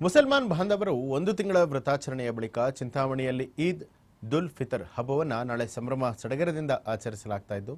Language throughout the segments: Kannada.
ಮುಸಲ್ಮಾನ್ ಬಾಂಧವರು ಒಂದು ತಿಂಗಳ ವ್ರತಾಚರಣೆಯ ಬಳಿಕ ಚಿಂತಾಮಣಿಯಲ್ಲಿ ಈದ್ ದುಲ್ ಫಿತರ್ ಹಬ್ಬವನ್ನು ನಾಳೆ ಸಂಭ್ರಮ ಸಡಗರದಿಂದ ಆಚರಿಸಲಾಗ್ತಾ ಇದ್ದು,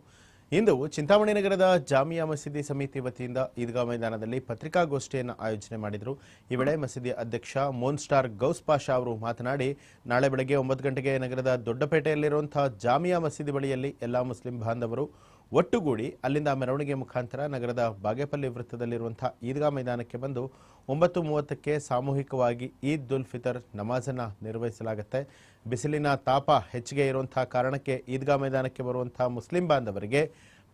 ಇಂದು ಚಿಂತಾಮಣಿ ನಗರದ ಜಾಮಿಯಾ ಮಸೀದಿ ಸಮಿತಿ ವತಿಯಿಂದ ಈದ್ಗಾ ಮೈದಾನದಲ್ಲಿ ಪತ್ರಿಕಾಗೋಷ್ಠಿಯನ್ನು ಆಯೋಜನೆ ಮಾಡಿದರು. ಈ ವೇಳೆ ಮಸೀದಿ ಅಧ್ಯಕ್ಷ ಮೋನ್ ಸ್ಟಾರ್ ಗೌಸ್ ಪಾಷಾ ಅವರು ಮಾತನಾಡಿ, ನಾಳೆ ಬೆಳಗ್ಗೆ ಒಂಬತ್ತು ಗಂಟೆಗೆ ನಗರದ ದೊಡ್ಡಪೇಟೆಯಲ್ಲಿರುವಂತಹ ಜಾಮಿಯಾ ಮಸೀದಿ ಬಳಿಯಲ್ಲಿ ಎಲ್ಲ ಮುಸ್ಲಿಂ ಬಾಂಧವರು ಒಟ್ಟುಗೂಡಿ ಅಲ್ಲಿಂದ ಮೆರವಣಿಗೆ ಮುಖಾಂತರ ನಗರದ ಬಾಗೇಪಲ್ಲಿ ವೃತ್ತದಲ್ಲಿರುವಂತಹ ಈದ್ಗಾ ಮೈದಾನಕ್ಕೆ ಬಂದು ಒಂಬತ್ತು ಮೂವತ್ತಕ್ಕೆ ಸಾಮೂಹಿಕವಾಗಿ ಈದ್ ಉಲ್ ಫಿತರ್ ನಮಾಜನ್ನು ನಿರ್ವಹಿಸಲಾಗುತ್ತೆ. ಬಿಸಿಲಿನ ತಾಪ ಹೆಚ್ಚಿಗೆ ಇರುವಂತಹ ಕಾರಣಕ್ಕೆ ಈದ್ಗಾ ಮೈದಾನಕ್ಕೆ ಬರುವಂತಹ ಮುಸ್ಲಿಂ ಬಾಂಧವರಿಗೆ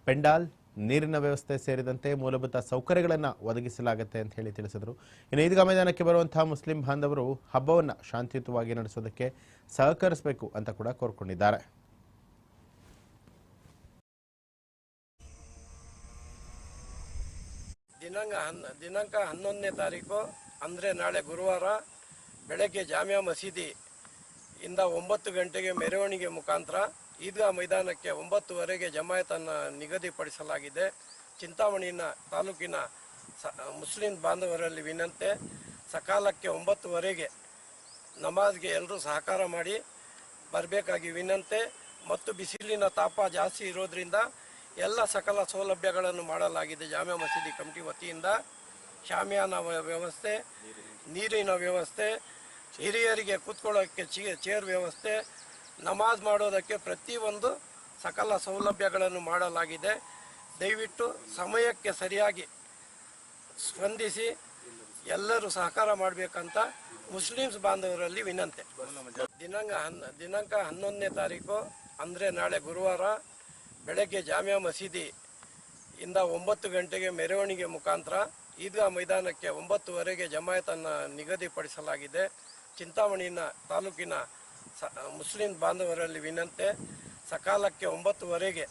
ಪೆಂಡಾಲ್, ನೀರಿನ ವ್ಯವಸ್ಥೆ ಸೇರಿದಂತೆ ಮೂಲಭೂತ ಸೌಕರ್ಯಗಳನ್ನು ಒದಗಿಸಲಾಗುತ್ತೆ ಅಂತ ಹೇಳಿ ತಿಳಿಸಿದರು. ಇನ್ನು ಈದ್ಗಾ ಮೈದಾನಕ್ಕೆ ಬರುವಂತಹ ಮುಸ್ಲಿಂ ಬಾಂಧವರು ಹಬ್ಬವನ್ನು ಶಾಂತಿಯುತವಾಗಿ ನಡೆಸೋದಕ್ಕೆ ಸಹಕರಿಸಬೇಕು ಅಂತ ಕೂಡ ಕೋರ್ಕೊಂಡಿದ್ದಾರೆ. ದಿನಾಂಕ ಹನ್, ದಿನಾಂಕ ಹನ್ನೊಂದನೇ ತಾರೀಕು, ಅಂದರೆ ನಾಳೆ ಗುರುವಾರ ಬೆಳಗ್ಗೆ ಜಾಮಿಯಾ ಮಸೀದಿ ಇಂದ ಒಂಬತ್ತು ಗಂಟೆಗೆ ಮೆರವಣಿಗೆ ಮುಖಾಂತರ ಈದ್ಗಾ ಮೈದಾನಕ್ಕೆ ಒಂಬತ್ತುವರೆಗೆ ಜಮಾಯತನ್ನು ನಿಗದಿಪಡಿಸಲಾಗಿದೆ. ಚಿಂತಾಮಣಿನ ತಾಲೂಕಿನ ಸ, ಮುಸ್ಲಿಂ ಬಾಂಧವರಲ್ಲಿ ವಿನಂತೆ, ಸಕಾಲಕ್ಕೆ ಒಂಬತ್ತುವರೆಗೆ ನಮಾಜ್ಗೆ ಎಲ್ಲರೂ ಸಹಕಾರ ಮಾಡಿ ಬರಬೇಕಾಗಿ ವಿನಂತೆ, ಮತ್ತು ಬಿಸಿಲಿನ ತಾಪ ಜಾಸ್ತಿ ಇರೋದ್ರಿಂದ ಎಲ್ಲ ಸಕಲ ಸೌಲಭ್ಯಗಳನ್ನು ಮಾಡಲಾಗಿದೆ ಜಾಮಿಯಾ ಮಸೀದಿ ಕಮಿಟಿ ವತಿಯಿಂದ. ಶಾಮಿಯಾನ ವ್ಯವಸ್ಥೆ, ನೀರಿನ ವ್ಯವಸ್ಥೆ, ಹಿರಿಯರಿಗೆ ಕೂತ್ಕೊಳ್ಳೋಕ್ಕೆ ಚೇರ್ ವ್ಯವಸ್ಥೆ, ನಮಾಜ್ ಮಾಡೋದಕ್ಕೆ ಪ್ರತಿಯೊಂದು ಸಕಲ ಸೌಲಭ್ಯಗಳನ್ನು ಮಾಡಲಾಗಿದೆ. ದಯವಿಟ್ಟು ಸಮಯಕ್ಕೆ ಸರಿಯಾಗಿ ಸ್ಪಂದಿಸಿ, ಎಲ್ಲರೂ ಸಹಕಾರ ಮಾಡಬೇಕಂತ ಮುಸ್ಲಿಮ್ಸ್ ಬಾಂಧವರಲ್ಲಿ ವಿನಂತಿ. ದಿನಾಂಕ ಹನ್ ದಿನಾಂಕ ಹನ್ನೊಂದನೇ ತಾರೀಕು, ಅಂದರೆ ನಾಳೆ ಗುರುವಾರ ಬೆಳಗ್ಗೆ ಜಾಮಿಯಾ ಮಸೀದಿ ಇಂದ ಒಂಬತ್ತು ಗಂಟೆಗೆ ಮೆರವಣಿಗೆ ಮುಖಾಂತರ ಈದ್ಗಾ ಮೈದಾನಕ್ಕೆ ಒಂಬತ್ತುವರೆಗೆ ಜಮಾಯತನ್ನು ನಿಗದಿಪಡಿಸಲಾಗಿದೆ. ಚಿಂತಾಮಣಿನ ತಾಲೂಕಿನ ಸ, ಮುಸ್ಲಿಂ ಬಾಂಧವರಲ್ಲಿ ವಿನಂತೆ ಸಕಾಲಕ್ಕೆ ಒಂಬತ್ತುವರೆಗೆ